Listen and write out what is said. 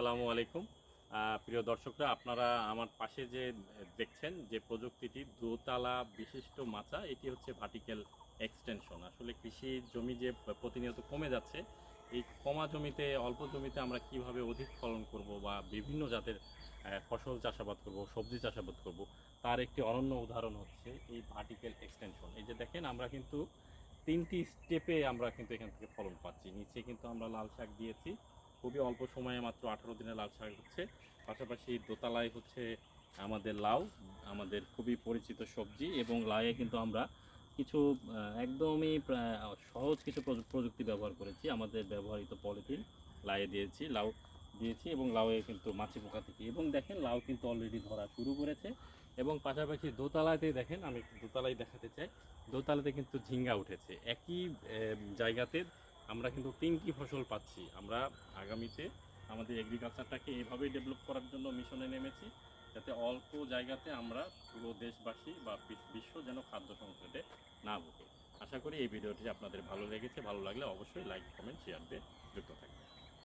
আসসালামু আলাইকুম। প্রিয় দর্শকরা, আপনারা আমার পাশে যে দেখছেন যে প্রযুক্তিটি দোতলা বিশিষ্ট মাচা, এটি হচ্ছে ভার্টিক্যাল এক্সটেনশন। আসলে কৃষি জমি যে প্রতিনিয়ত কমে যাচ্ছে, এই কমা জমিতে, অল্প জমিতে আমরা কীভাবে অধিক ফলন করব বা বিভিন্ন জাতের ফসল চাষাবাদ করব, সবজি চাষাবাদ করব, তার একটি অনন্য উদাহরণ হচ্ছে এই ভার্টিক্যাল এক্সটেনশন। এই যে দেখেন, আমরা কিন্তু তিনটি স্টেপে আমরা কিন্তু এখান থেকে ফলন পাচ্ছি। নিচে কিন্তু আমরা লাল শাক দিয়েছি খুবই অল্প সময়ে মাত্র আঠারো দিনে লাল শাক হচ্ছে। পাশাপাশি দোতলায় হচ্ছে আমাদের লাউ, আমাদের খুবই পরিচিত সবজি এবং লাউয়ে কিন্তু আমরা কিছু একদমই সহজ কিছু প্রযু- প্রযুক্তি ব্যবহার করেছি। আমাদের ব্যবহৃত পলিথিন লাউয়ে দিয়েছি, লাউ দিয়েছি এবং লাউয়ে কিন্তু মাছি পোকা থেকে। এবং দেখেন লাউ কিন্তু অলরেডি ধরা শুরু করেছে এবং পাশাপাশি দোতলাতে দেখেন, আমি দোতলায় দেখাতে চাই। দোতলাতে কিন্তু ঝিঙ্গা উঠেছে। একই জায়গাতে আমরা কিন্তু তিনটি ফসল পাচ্ছি। আমরা আগামীতে আমাদের এগ্রিকালচারটাকে এইভাবেই ডেভেলপ করার জন্য মিশনে নেমেছি, যাতে অল্প জায়গাতে আমরা পুরো দেশবাসী বা বিশ্ব যেন খাদ্য সংকটে না ভোগে। আশা করি এই ভিডিওটি আপনাদের ভালো লেগেছে। ভালো লাগলে অবশ্যই লাইক কমেন্ট শেয়ার দিয়ে যুক্ত থাকবেন